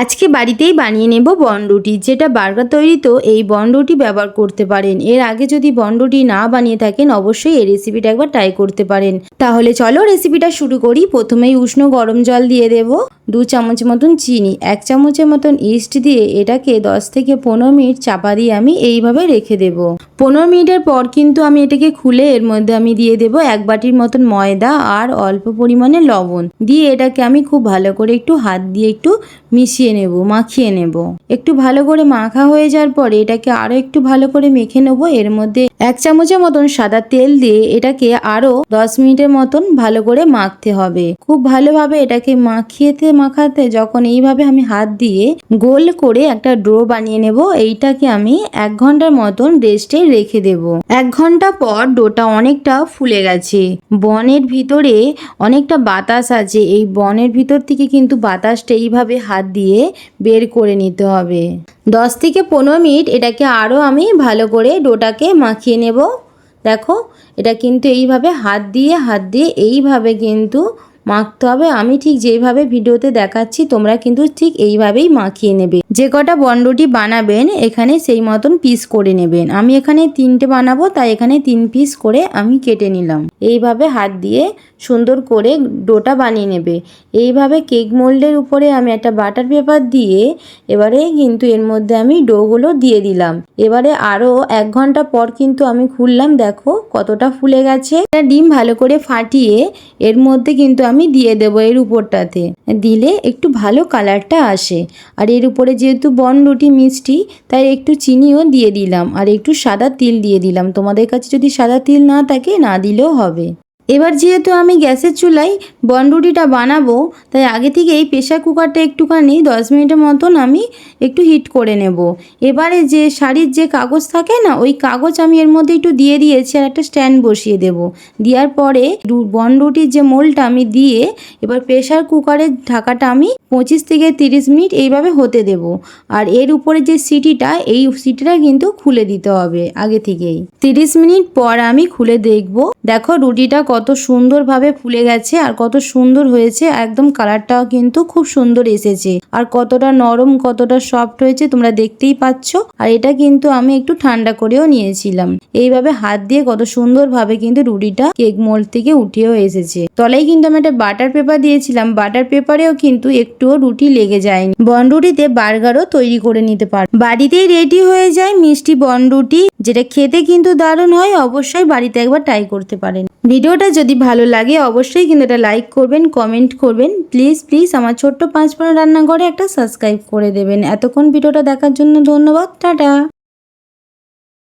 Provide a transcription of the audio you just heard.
আজকে বাড়িতেই বানিয়ে নেব বনরুটি যেটা বার্গার তৈরি তো এই বনরুটি ব্যবহার করতে পারেন। এর আগে যদি বনরুটি না বানিয়ে থাকেন, অবশ্যই এই রেসিপিটা একবার ট্রাই করতে পারেন। তাহলে চলো রেসিপিটা শুরু করি। প্রথমেই উষ্ণ গরম জল দিয়ে দেব, দু চামচ মতন চিনি, এক চামচের মতন ইস্ট দিয়ে এটাকে দশ থেকে পনেরো মিনিট চাপা দিয়ে আমি এইভাবে রেখে দেব। পনেরো মিনিটের পর কিন্তু আমি এটাকে খুলে এর মধ্যে আমি দিয়ে দেব এক বাটির মতন ময়দা আর অল্প পরিমাণে লবণ। দিয়ে এটাকে আমি খুব ভালো করে একটু হাত দিয়ে একটু মিশিয়ে নেব, মাখিয়ে নেব। একটু ভালো করে মাখা হয়ে যাওয়ার পরে এটাকে আরও একটু ভালো করে মেখে নেব। এর মধ্যে এক চামচের মতন সাদা তেল দিয়ে এটাকে আরও দশ মিনিটের মতন ভালো করে মাখতে হবে। খুব ভালোভাবে এটাকে মাখিয়েতে মাখাতে যখন এইভাবে আমি হাত দিয়ে গোল করে একটা ড্রো বানিয়ে নেব, এইটাকে আমি এক ঘণ্টার মতন রেস্টে রেখে দেব। এক ঘণ্টা পর ডোটা অনেকটা ফুলে গেছে। বনের ভিতরে অনেকটা বাতাস আছে, এই বনের ভিতর থেকে কিন্তু বাতাসটা এইভাবে হাত দিয়ে বের করে নিতে হবে। দশ থেকে পনেরো মিনিট এটাকে আরও আমি ভালো করে ডোটাকে মাখিয়ে নেব। দেখো, এটা কিন্তু এইভাবে হাত দিয়ে হাত দিয়ে এইভাবে কিন্তু মাখতে হবে। আমি ঠিক যেইভাবে ভিডিওতে দেখাচ্ছি, তোমরা কিন্তু ঠিক এইভাবেই মাখিয়ে নেবে। যে কটা বনরুটি বানাবেন, এখানে সেই মতন পিস করে নেবেন। আমি এখানে তিনটে বানাবো, তাই এখানে তিন পিস করে আমি কেটে নিলাম। এইভাবে হাত দিয়ে সুন্দর করে ডোটা বানিয়ে নেবে। এইভাবে কেক মোল্ডের উপরে আমি একটা বাটার পেপার দিয়ে, এবারে কিন্তু এর মধ্যে আমি ডোগুলো দিয়ে দিলাম। এবারে আরও এক ঘণ্টা পর কিন্তু আমি খুললাম, দেখো কতটা ফুলে গেছে। একটা ডিম ভালো করে ফাটিয়ে এর মধ্যে কিন্তু আমি দিয়ে দেবো এর উপরটাতে। দিলে একটু ভালো কালারটা আসে। আর এর উপরে যেহেতু বন রুটি মিষ্টি, তাই একটু চিনিও দিয়ে দিলাম আর একটু সাদা তিল দিয়ে দিলাম। তোমাদের কাছে যদি সাদা তিল না থাকে, না দিলেও হবে। এবার যেহেতু আমি গ্যাসের চুলায় বনরুটিটা বানাবো, তাই আগে থেকেই প্রেশার কুকারটা একটুখানি দশ মিনিটের মতন আমি একটু হিট করে নেব। এবারে যে শাড়ির যে কাগজ থাকে না, ওই কাগজ আমি এর মধ্যে একটু দিয়ে দিয়েছি আর একটা স্ট্যান্ড বসিয়ে দেব। দেওয়ার পরে বনরুটির যে মোলটা আমি দিয়ে এবার প্রেশার কুকারের ঢাকাটা আমি পঁচিশ থেকে তিরিশ মিনিট এইভাবে হতে দেব। আর এর উপরে যে সিটিটা, এই সিটিটা কিন্তু খুলে দিতে হবে আগে থেকেই। তিরিশ মিনিট পর আমি খুলে দেখব, দেখো রুটিটা সুন্দরভাবে ফুলে গেছে আর কত সুন্দর হয়েছে একদম কালারটাও কিন্তু খুব সুন্দর এসেছে। আর কতটা নরম, কতটা সফট হয়েছে তোমরা দেখতেই পাচ্ছ। আর এটা কিন্তু আমি একটু ঠান্ডা করেও নিয়েছিলাম। এইভাবে হাত দিয়ে কত সুন্দরভাবে কিন্তু রুটিটা কেক মোল্ড থেকে উঠেও এসেছে। তলায় কিন্তু আমি একটা বাটার পেপার দিয়েছিলাম। বাটার পেপারেও কিন্তু একটুও রুটি লেগে যায়নি। বনরুটিতে বার্গারও তৈরি করে নিতে পার। বাড়িতেই রেডি হয়ে যায় মিষ্টি বনরুটি যেটা খেতে কিন্তু দারুণ হয়, অবশ্যই বাড়িতে একবার ট্রাই করতে পারেন। ভিডিওটা যদি ভালো লাগে, অবশ্যই কিন্তু এটা লাইক করবেন কমেন্ট করবেন। প্লিজ প্লিজ আমার ছোট্ট পাঁচ পনেরো রান্নাঘরে একটা সাবস্ক্রাইব করে দেবেন। এতক্ষণ ভিডিওটা দেখার জন্য ধন্যবাদ। টাটা।